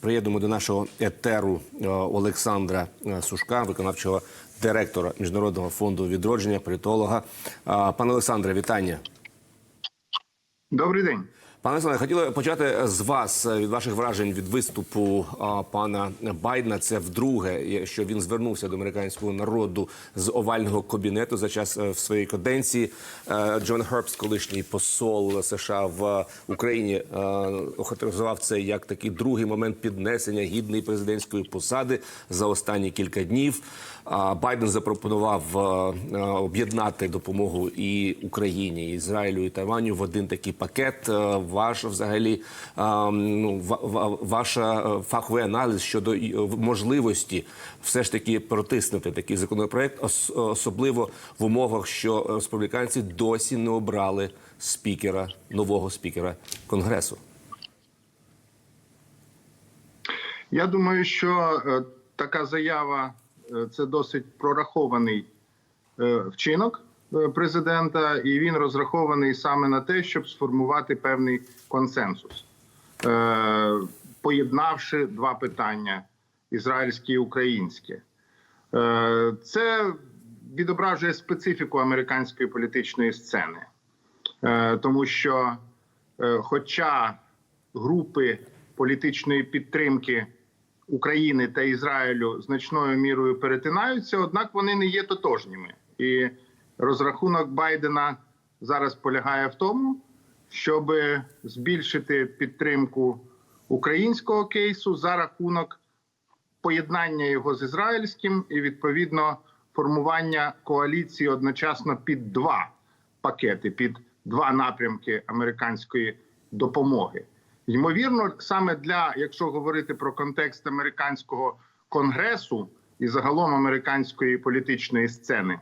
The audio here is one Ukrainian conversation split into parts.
приєднуємо до нашого етеру е, Олександра е, Сушка, виконавчого директора Міжнародного фонду відродження, політолога. Пане Олександре, вітання. Добрий день. Пане Олександре, хотіли почати з вас е, від ваших вражень від виступу а, пана Байдена. Це вдруге, що він звернувся до американського народу з овального кабінету за час е, в своєї каденції. Е, Джон Гербс, колишній посол США в Україні, охарактеризував це як такий другий момент піднесення гідної президентської посади за останні кілька днів. Байден запропонував об'єднати допомогу і Україні, і Ізраїлю, і Тайваню в один такий пакет. Ваш взагалі ну ва- ва- ваша е, фаховий аналіз щодо е, можливості все ж таки протиснути такий законопроект, особливо в умовах, що республіканці досі не обрали спікера нового спікера конгресу. Я думаю, що е, така заява це досить прорахований вчинок президента, і він розрахований саме на те, щоб сформувати певний консенсус, е, поєднавши два питання ізраїльське і українське. Е, Це відображує специфіку американської політичної сцени, Е, тому що, е, хоча групи політичної підтримки України та Ізраїлю значною мірою перетинаються, однак вони не є тотожніми. І розрахунок Байдена зараз полягає в тому, щоб збільшити підтримку українського кейсу за рахунок поєднання його з ізраїльським і відповідно формування коаліції одночасно під два пакети, під два напрямки американської допомоги. Ймовірно, саме для, якщо говорити про контекст американського конгресу і загалом американської політичної сцени,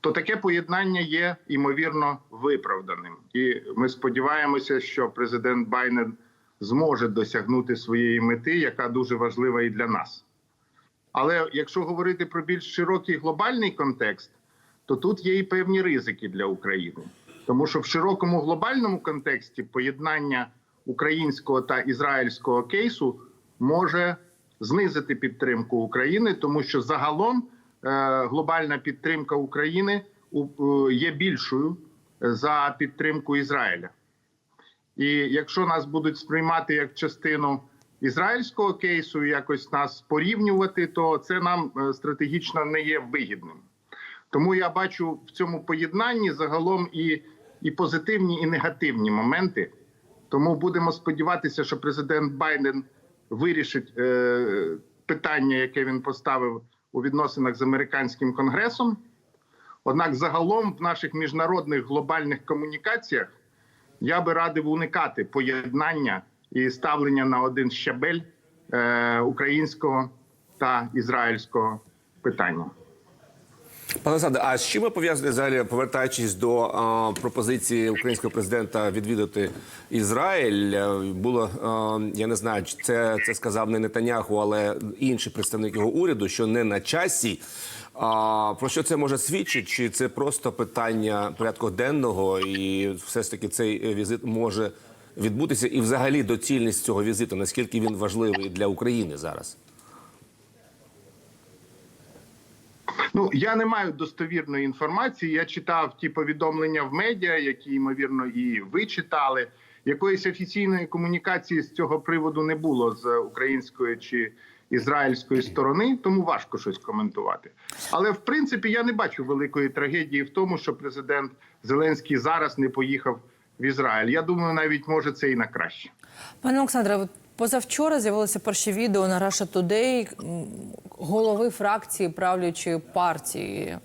то таке поєднання є ймовірно виправданим. І ми сподіваємося, що президент Байден зможе досягнути своєї мети, яка дуже важлива і для нас. Але якщо говорити про більш широкий глобальний контекст, то тут є і певні ризики для України, тому що в широкому глобальному контексті поєднання українського та ізраїльського кейсу може знизити підтримку України, тому що загалом глобальна підтримка України е, є більшою за підтримку Ізраїля. І якщо нас будуть сприймати як частину ізраїльського кейсу, якось нас порівнювати, то це нам е, стратегічно не є вигідним. Тому я бачу в цьому поєднанні загалом і, і позитивні, і негативні моменти. Тому будемо сподіватися, що президент Байден вирішить е, питання, яке він поставив у відносинах з американським конгресом. Однак, загалом, в наших міжнародних глобальних комунікаціях я би радив уникати поєднання і ставлення на один щабель е, українського та ізраїльського питання. Пане Олександре, а з чим ви пов'язані взагалі, повертаючись до а, пропозиції українського президента відвідати Ізраїль? Е, Було а, я не знаю, це, це сказав не Нетаняху, але інший представник його уряду, що не на часі. А, про що це може свідчити? Чи це просто питання порядку денного, і все ж таки цей е, візит може відбутися? І взагалі доцільність цього візиту, наскільки він важливий для України зараз? Ну я не маю достовірної інформації. Я читав ті повідомлення в медіа, які ймовірно і ви читали. Якоїсь офіційної комунікації з цього приводу не було з української чи ізраїльської сторони, тому важко щось коментувати. Але в принципі я не бачу великої трагедії в тому, що президент Зеленський зараз не поїхав в Ізраїль. Я думаю, навіть може це і на краще. Пане Олександре, позавчора з'явилося перші відео на Russia Today голови фракції правлячої партії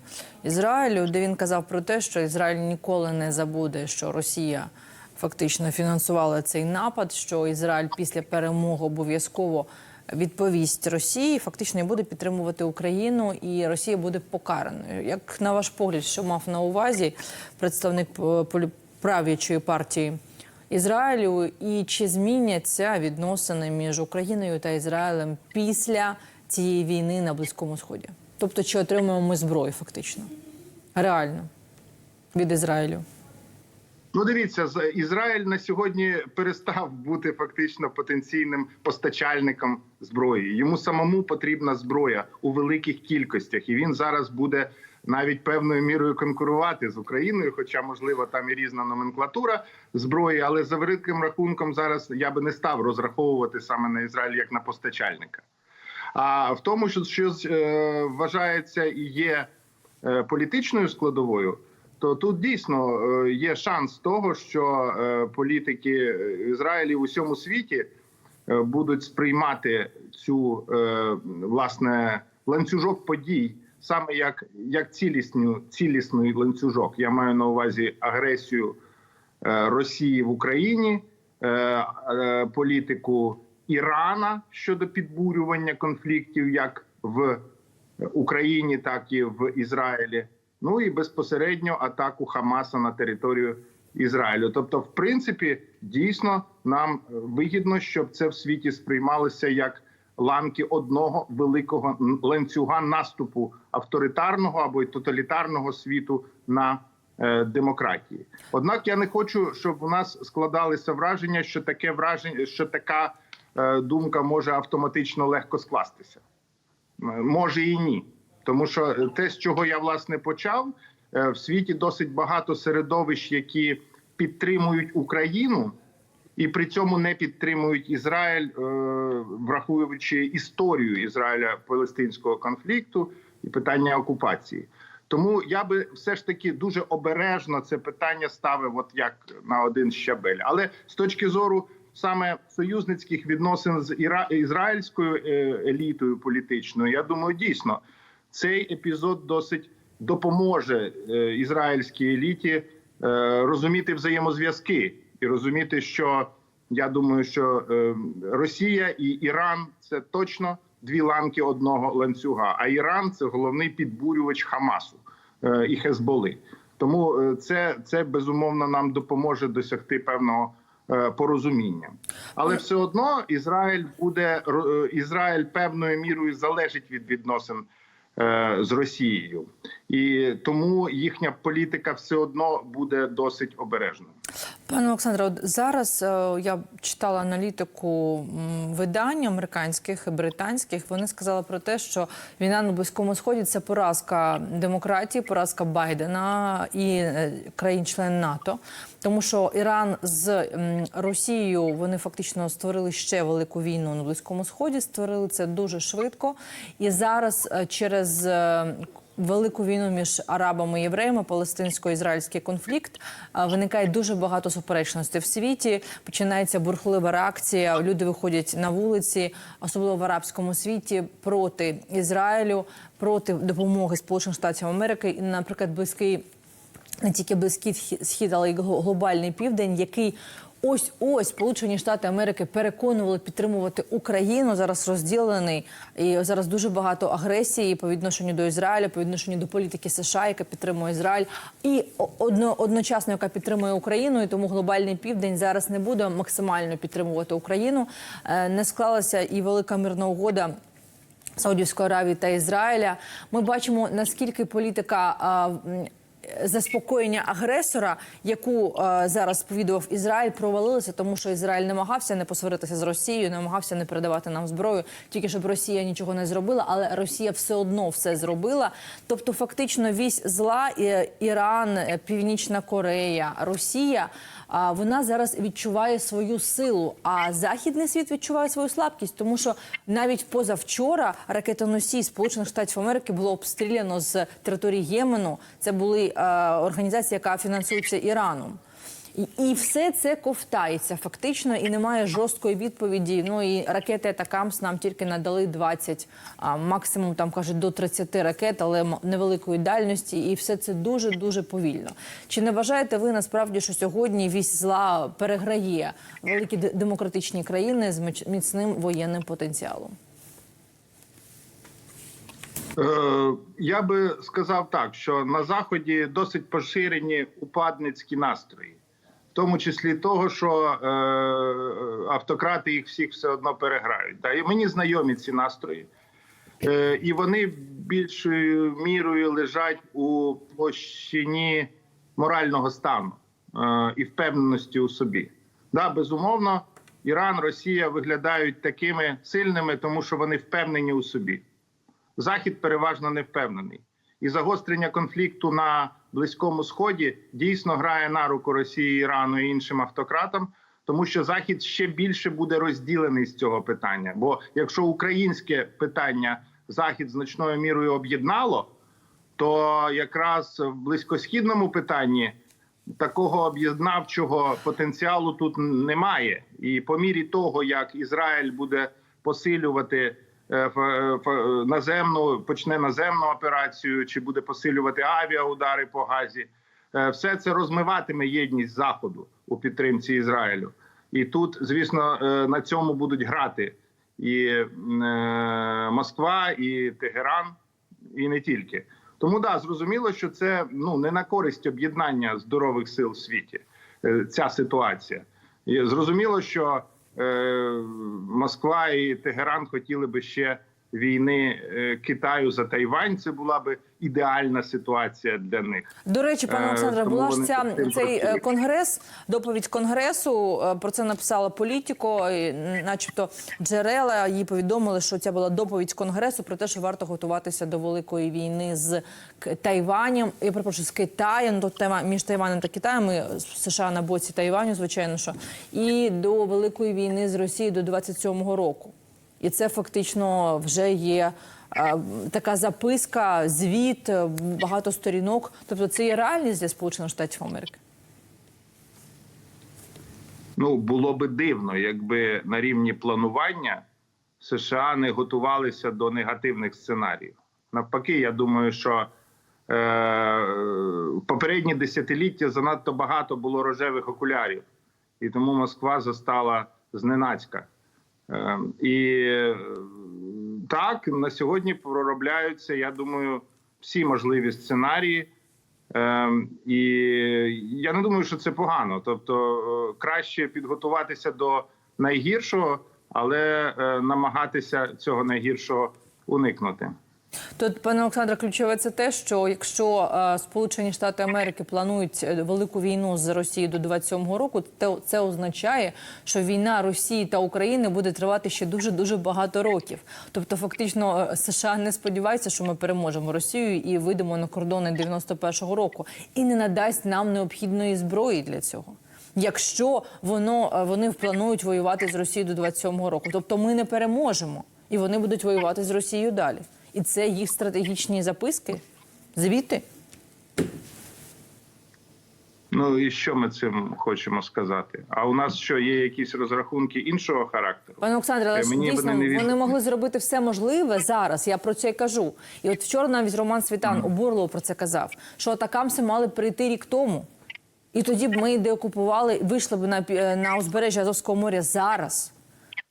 Ізраїлю, де він казав про те, що Ізраїль ніколи не забуде, що Росія фактично фінансувала цей напад, що Ізраїль після перемоги обов'язково відповість Росії, фактично буде підтримувати Україну, і Росія буде покараною. Як на ваш погляд, що мав на увазі представник е, правлячої партії? Ізраїлю, і чи зміняться відносини між Україною та Ізраїлем після цієї війни на Близькому Сході? Тобто, чи отримуємо ми зброю фактично реально від Ізраїлю? Ну, дивіться, Ізраїль на сьогодні перестав бути фактично потенційним постачальником зброї. Йому самому потрібна зброя у великих кількостях, і він зараз буде навіть певною мірою конкурувати з Україною, хоча можливо там і різна номенклатура зброї. Але за великим рахунком зараз я би не став розраховувати саме на Ізраїль як на постачальника. А в тому, що щось е, вважається і є е, політичною складовою, то тут дійсно е, є шанс того, що е, політики Ізраїлі в усьому світі е, будуть сприймати цю власне ланцюжок подій саме як, як цілісну, цілісний ланцюжок. Я маю на увазі агресію Росії в Україні, політику Ірана щодо підбурювання конфліктів як в Україні, так і в Ізраїлі. Ну і безпосередньо атаку Хамаса на територію Ізраїлю. Тобто, в принципі, дійсно нам вигідно, щоб це в світі сприймалося як ланки одного великого ланцюга наступу авторитарного або й тоталітарного світу на е, демократії. Однак я не хочу, щоб у нас складалося враження, що таке враження, що така е, думка може автоматично легко скластися. Е, Може і ні, тому що те, з чого я власне почав, е, в світі досить багато середовищ, які підтримують Україну. І при цьому не підтримують Ізраїль, е, враховуючи історію Ізраїля палестинського конфлікту і питання окупації. Тому я би все ж таки дуже обережно це питання ставив, от як на один щабель. Але з точки зору саме союзницьких відносин з ізраїльською е, елітою політичною, я думаю, дійсно цей епізод досить допоможе е, ізраїльській еліті е, розуміти взаємозв'язки і розуміти, що я думаю, що е, Росія і Іран це точно дві ланки одного ланцюга. А Іран це головний підбурювач Хамасу і Хезболи. Тому це, це безумовно нам допоможе досягти певного порозуміння. Але все одно Ізраїль буде Ізраїль певною мірою залежить від відносин з Росією, і тому їхня політика все одно буде досить обережною. Пане Олександре, зараз е, я читала аналітику видань американських і британських. Вони сказали про те, що війна на близькому сході це поразка демократії, поразка Байдена і е, країн-член НАТО. Тому що Іран з Росією вони фактично створили ще велику війну на близькому сході. Створили це дуже швидко. І зараз е, через велику війну між арабами і євреями, палестинсько-ізраїльський конфлікт. Виникає дуже багато суперечностей в світі. Починається бурхлива реакція. Люди виходять на вулиці, особливо в арабському світі, проти Ізраїлю, проти допомоги Сполучених Штатів Америки і, наприклад, близький не тільки близький Схі- схід, але й гло- глобальний південь, який ось ось Сполучені Штати Америки переконували підтримувати Україну. Зараз розділений і зараз дуже багато агресії по відношенню до Ізраїля, по відношенню до політики США, яка підтримує Ізраїль, і одно, одночасно, яка підтримує Україну. І тому глобальний південь зараз не буде максимально підтримувати Україну. Е, Не склалася і велика мирна угода. Саудівської Аравії та Ізраїля. Ми бачимо наскільки політика. Заспокоєння агресора, яку е, зараз сповідував Ізраїль, провалилося, тому що Ізраїль намагався не посваритися з Росією, намагався не передавати нам зброю, тільки щоб Росія нічого не зробила, але Росія все одно все зробила. Тобто, фактично, вісь зла і Іран, е, Північна Корея, Росія. Вона зараз відчуває свою силу, а західний світ відчуває свою слабкість, тому що навіть позавчора ракетоносій Сполучених Штатів Америки було обстріляно з території Ємену. Це були е, організація, яка фінансується Іраном. І, все це ковтається фактично, і немає жорсткої відповіді. Ну і ракети Атакамс нам тільки надали 20, а максимум там кажуть до 30 ракет, але невеликої дальності, і все це дуже дуже повільно. Чи не вважаєте ви насправді, що сьогодні вісь зла переграє великі демократичні країни з міцним воєнним потенціалом? Е, Я би сказав так, що на заході досить поширені упадницькі настрої, в тому числі того, що е, автократи їх всіх все одно переграють. І мені знайомі ці настрої, е, і вони більшою мірою лежать у площині морального стану. і впевненості у собі. Да, безумовно, Іран, Росія виглядають такими сильними, тому що вони впевнені у собі. Захід переважно не впевнений. І загострення конфлікту на Близькому Сході дійсно грає на руку Росії, Ірану і іншим автократам, тому що Захід ще більше буде розділений з цього питання. Бо якщо українське питання Захід значною мірою об'єднало, то якраз в близькосхідному питанні такого об'єднавчого потенціалу тут немає. І по мірі того, як Ізраїль буде посилювати наземну, почне наземну операцію, чи буде посилювати авіаудари по газі, е, все це розмиватиме єдність заходу у підтримці Ізраїлю. І тут, звісно, е, на цьому будуть грати і е, Москва, і Тегеран, і не тільки. Тому да, зрозуміло, що це ну не на користь об'єднання здорових сил в світі. е, Ця ситуація. І зрозуміло, що е, Москва і Тегеран хотіли би ще війни е, Китаю за Тайвань. Це була би ідеальна ситуація для них. До речі, пане Е, Олександре, була ж ця цей е, працюють. конгрес, доповідь конгресу. Про це написала політико, і, начебто джерела їй повідомили, що це була доповідь конгресу про те, що варто готуватися до великої війни з Тайванем. Я перепрошую, з Китаєм. До тема між Тайванем та Китаєм. Ми США на боці Тайваню, звичайно, що і до великої війни з Росією до 27-го року. І це фактично вже є е, така записка, звіт, е, багато сторінок. Тобто це є реальність для Сполучених Штатів Америки. Ну було би дивно, якби на рівні планування США не готувалися до негативних сценаріїв. Навпаки, я думаю, що е, попередні десятиліття занадто багато було рожевих окулярів, і тому Москва застала зненацька. Е, і е, так на сьогодні проробляються, я думаю, всі можливі сценарії. Ем, і я не думаю, що це погано. Тобто е, краще підготуватися до найгіршого, але е, намагатися цього найгіршого уникнути. Тут, пане Олександре, ключове це те, що якщо е, Сполучені Штати Америки планують е, велику війну з Росією до 27-го року, то це означає, що війна Росії та України буде тривати ще дуже дуже багато років. Тобто, фактично, е, США не сподіваються, що ми переможемо Росію і вийдемо на кордони 91-го року, і не надасть нам необхідної зброї для цього. Якщо воно вони планують воювати з Росією до 27-го року, тобто ми не переможемо, і вони будуть воювати з Росією далі. І це їх стратегічні записки, звіти. Ну і що ми цим хочемо сказати? А у нас що є якісь розрахунки іншого характеру? Пане Олександре, але Е, мені дійсно вони не вони могли зробити все можливе зараз. Я про це й кажу. І от вчора навіть Роман Світан у Бурлоу про це казав, що атакамси мали прийти рік тому. І тоді б ми деокупували, вийшли б на, пі- на узбережжя Азовського моря зараз.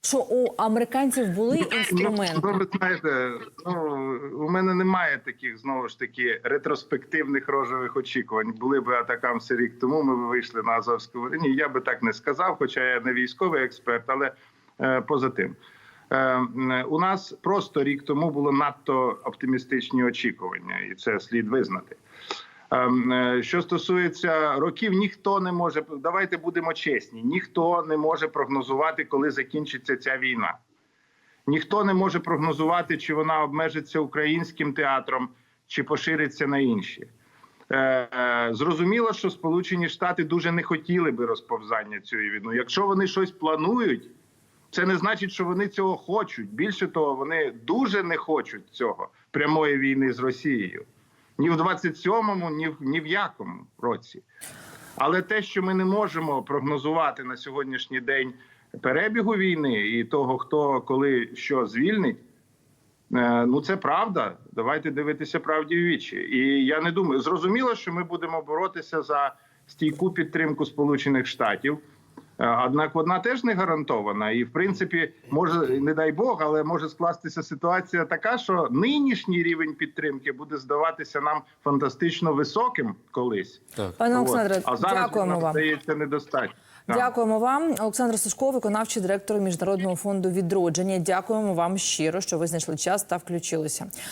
Що у американців були інструменти. Ну, ви знаєте, ну у мене немає таких знову ж таки ретроспективних рожевих очікувань. Були б атакамси рік тому. Ми б вийшли на Азовську моря. Ні, я би так не сказав, хоча я не військовий експерт, але е, поза тим. Е, у нас просто рік тому було надто оптимістичні очікування, і це слід визнати. Ем, е, Що стосується років, ніхто не може давайте будемо чесні. Ніхто не може прогнозувати, коли закінчиться ця війна. Ніхто не може прогнозувати, чи вона обмежиться українським театром, чи пошириться на інші. Е, е, Зрозуміло, що Сполучені Штати дуже не хотіли би розповзання цієї війни. Якщо вони щось планують, це не значить, що вони цього хочуть. Більше того, вони дуже не хочуть цього прямої війни з Росією. Ні в 27-му, ні в ні в якому році. Але те, що ми не можемо прогнозувати на сьогоднішній день перебігу війни і того, хто коли що звільнить, е, ну це правда. Давайте дивитися правді в вічі. І я не думаю, зрозуміло, що ми будемо боротися за стійку підтримку Сполучених Штатів. Е, Однак вона теж не гарантована, і в принципі може не дай Бог, але може скластися ситуація така, що нинішній рівень підтримки буде здаватися нам фантастично високим колись. Так. Пане. Олександре, а зараз дякуємо вам. здається недостатньо. Дякуємо вам, Олександр Сушко, виконавчий директор міжнародного фонду відродження. Дякуємо вам щиро, що ви знайшли час та включилися.